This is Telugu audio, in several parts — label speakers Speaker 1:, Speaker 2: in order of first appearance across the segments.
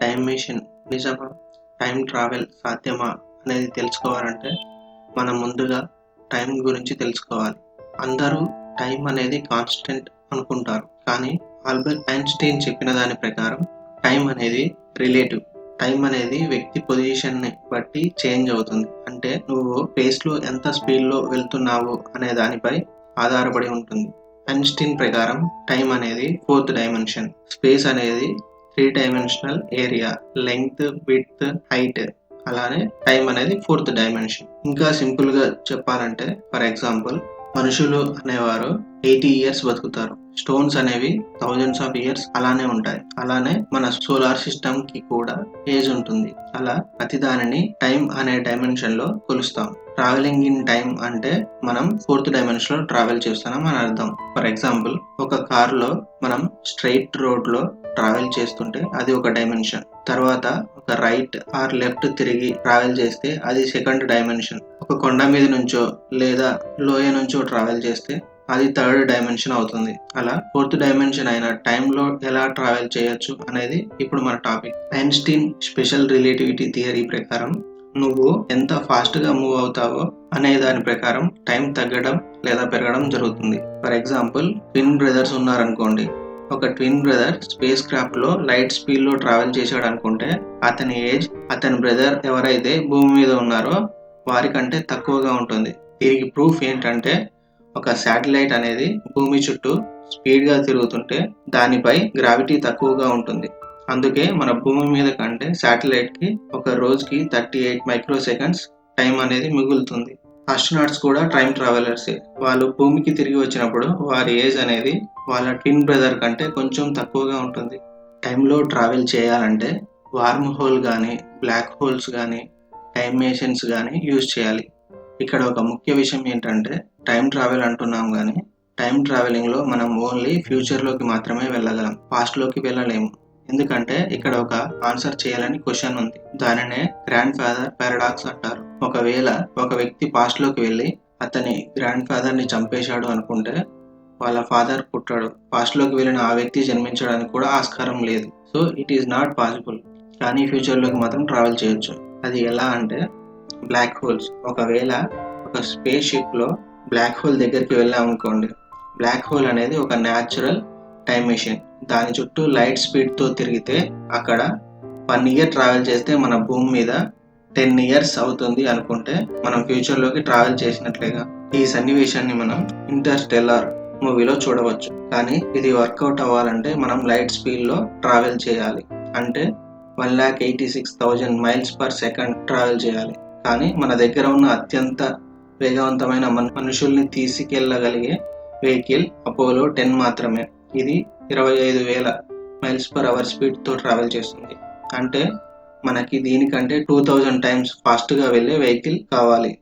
Speaker 1: టైం మిషన్ నిజమా? టైం ట్రావెల్ సాధ్యమా అనేది తెలుసుకోవాలంటే మనం ముందుగా టైం గురించి తెలుసుకోవాలి. అందరూ టైం అనేది కాన్స్టెంట్ అనుకుంటారు. కానీ ఆల్బర్ట్ ఐన్స్టీన్ చెప్పిన దాని ప్రకారం టైం అనేది రిలేటివ్ టైం అనేది వ్యక్తి పొజిషన్ని బట్టి చేంజ్ అవుతుంది. అంటే నువ్వు స్పేస్లో ఎంత స్పీడ్లో వెళ్తున్నావు అనే దానిపై ఆధారపడి ఉంటుంది. ఐన్స్టీన్ ప్రకారం టైం అనేది ఫోర్త్ డైమెన్షన్ స్పేస్ అనేది three dimensional area length width height అలానే టైం అనేది ఫోర్త్ డైమెన్షన్ ఇంకా సింపుల్గా చెప్పాలంటే ఫర్ ఎగ్జాంపుల్ మనుషులు అనేవారు ఎయిటీ ఇయర్స్ బతుకుతారు. స్టోన్స్ అనేవి థౌజండ్స్ ఆఫ్ ఇయర్స్ అలానే ఉంటాయి. అలానే మన సోలార్ సిస్టమ్కి కూడా ఏజ్ ఉంటుంది. అలా ప్రతి దానిని టైం అనే డైమెన్షన్లో కొలుస్తాం. ట్రావెలింగ్ ఇన్ టైం అంటే మనం ఫోర్త్ డైమెన్షన్లో ట్రావెల్ చేస్తున్నాం అని అర్థం. ఫర్ ఎగ్జాంపుల్ ఒక కార్లో మనం స్ట్రైట్ రోడ్లో ట్రావెల్ చేస్తుంటే అది ఒక డైమెన్షన్. తర్వాత ఒక రైట్ ఆర్ లెఫ్ట్ తిరిగి ట్రావెల్ చేస్తే అది సెకండ్ డైమెన్షన్. ఒక కొండ మీద నుంచో లేదా లోయ నుంచో ట్రావెల్ చేస్తే అది థర్డ్ డైమెన్షన్ అవుతుంది. అలా ఫోర్త్ డైమెన్షన్ అయిన టైంలో ఎలా ట్రావెల్ చేయొచ్చు అనేది ఇప్పుడు మన topic Einstein special relativity theory ప్రకారం నువ్వు ఎంత ఫాస్ట్గా మూవ్ అవుతావో అనే దాని ప్రకారం టైం తగ్గడం లేదా పెరగడం జరుగుతుంది. ఫర్ ఎగ్జాంపుల్ ట్విన్ బ్రదర్స్ ఉన్నారనుకోండి. ఒక ట్విన్ బ్రదర్ స్పేస్ క్రాఫ్ట్లో లైట్ స్పీడ్లో ట్రావెల్ చేశాడు అనుకుంటే అతని ఏజ్ అతని బ్రదర్ ఎవరైతే భూమి మీద ఉన్నారో వారికంటే తక్కువగా ఉంటుంది. దీనికి ప్రూఫ్ ఏంటంటే ఒక శాటిలైట్ అనేది భూమి చుట్టూ స్పీడ్గా తిరుగుతుంటే దానిపై గ్రావిటీ తక్కువగా ఉంటుంది. అందుకే మన భూమి మీద కంటే శాటిలైట్కి ఒక రోజుకి thirty eight microseconds time అనేది మిగులుతుంది. ఆస్ట్రోనాట్స్ కూడా టైం ట్రావెలర్సే వాళ్ళు భూమికి తిరిగి వచ్చినప్పుడు వారి ఏజ్ అనేది వాళ్ళ ట్విన్ బ్రదర్ కంటే కొంచెం తక్కువగా ఉంటుంది. టైంలో ట్రావెల్ చేయాలంటే వార్మ్ హోల్ కానీ బ్లాక్ హోల్స్ కానీ టైం మెషిన్స్ కానీ యూజ్ చేయాలి. ఇక్కడ ఒక ముఖ్య విషయం ఏంటంటే టైం ట్రావెల్ అంటున్నాం కానీ టైం ట్రావెలింగ్లో మనం ఓన్లీ ఫ్యూచర్లోకి మాత్రమే వెళ్ళగలం పాస్ట్లోకి వెళ్ళలేము. ఎందుకంటే ఇక్కడ ఒక ఆన్సర్ చేయాలని క్వశ్చన్ ఉంది. దానినే గ్రాండ్ ఫాదర్ పారాడాక్స్ అంటారు. ఒకవేళ ఒక వ్యక్తి పాస్ట్లోకి వెళ్ళి అతని గ్రాండ్ ఫాదర్ని చంపేశాడు అనుకుంటే వాళ్ళ ఫాదర్ పుట్టాడు. పాస్ట్లోకి వెళ్ళిన ఆ వ్యక్తి జన్మించడానికి కూడా ఆస్కారం లేదు. So it is not possible. కానీ ఫ్యూచర్లోకి మాత్రం ట్రావెల్ చేయొచ్చు. అది ఎలా అంటే బ్లాక్ హోల్స్ ఒకవేళ ఒక స్పేస్ షిప్లో బ్లాక్ హోల్ దగ్గరికి వెళ్ళామనుకోండి బ్లాక్ హోల్ అనేది ఒక న్యాచురల్ టైం మెషిన్ దాని చుట్టూ లైట్ స్పీడ్తో తిరిగితే అక్కడ వన్ ఇయర్ ట్రావెల్ చేస్తే మన భూమి మీద టెన్ ఇయర్స్ అవుతుంది అనుకుంటే మనం ఫ్యూచర్లోకి ట్రావెల్ చేసినట్లేగా. ఈ సన్నివేశాన్ని మనం ఇంటర్స్టెల్లార్ మూవీలో చూడవచ్చు. కానీ ఇది వర్కౌట్ అవ్వాలంటే మనం లైట్ స్పీడ్లో ట్రావెల్ చేయాలి. అంటే one lakh eighty six thousand miles per second travel చేయాలి. కానీ మన దగ్గర ఉన్న అత్యంత వేగవంతమైన మన మనుషుల్ని తీసుకెళ్ళగలిగే వెహికల్ అపోలో టెన్ మాత్రమే. ఇది ఇరవై ఐదు వేల మైల్స్ పర్ అవర్ స్పీడ్తో ట్రావెల్ చేస్తుంది. అంటే మనకి దీనికంటే టూ థౌజండ్ టైమ్స్ ఫాస్ట్గా వెళ్ళే వెహికల్ కావాలి.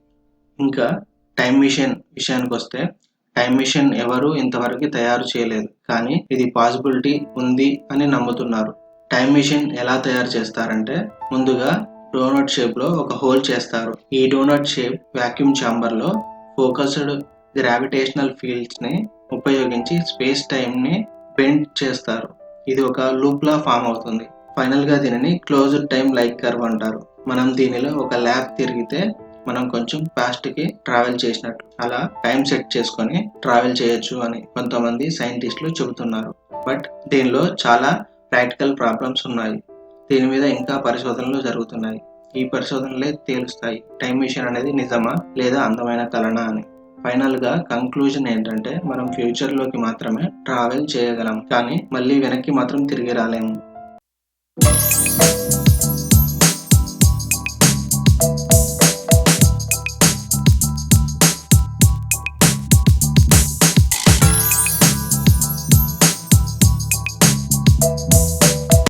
Speaker 1: ఇంకా టైం మిషన్ విషయానికి వస్తే టైం మిషన్ ఎవరు ఇంతవరకు తయారు చేయలేదు. కానీ ఇది పాసిబిలిటీ ఉంది అని నమ్ముతున్నారు. టైం మిషన్ ఎలా తయారు చేస్తారంటే ముందుగా డోనట్ షేప్లో ఒక హోల్ చేస్తారు. ఈ డోనట్ షేప్ వాక్యూమ్ ఛాంబర్లో ఫోకస్డ్ గ్రావిటేషనల్ ఫీల్డ్స్ని ఉపయోగించి స్పేస్ టైంని బెండ్ చేస్తారు. ఇది ఒక లూప్ లా ఫామ్ అవుతుంది. ఫైనల్గా దీనిని క్లోజ్డ్ టైం లైక్ కర్వ్ అంటారు. మనం దీనిలో ఒక ల్యాబ్ తిరిగితే మనం కొంచెం ఫాస్ట్కి ట్రావెల్ చేసినట్టు అలా టైం సెట్ చేసుకొని ట్రావెల్ చేయొచ్చు అని కొంతమంది సైంటిస్టులు చెబుతున్నారు. బట్ దీనిలో చాలా ప్రాక్టికల్ ప్రాబ్లమ్స్ ఉన్నాయి. దీని మీద ఇంకా పరిశోధనలు జరుగుతున్నాయి. ఈ పరిశోధనలే తేలుస్తాయి. టైం మిషన్ అనేది నిజమా లేదా అందమైన కలనా అని. ఫైనల్గా కంక్లూజన్ ఏంటంటే మనం ఫ్యూచర్లోకి మాత్రమే ట్రావెల్ చేయగలం. కానీ మళ్ళీ వెనక్కి మాత్రం తిరిగి రాలేము.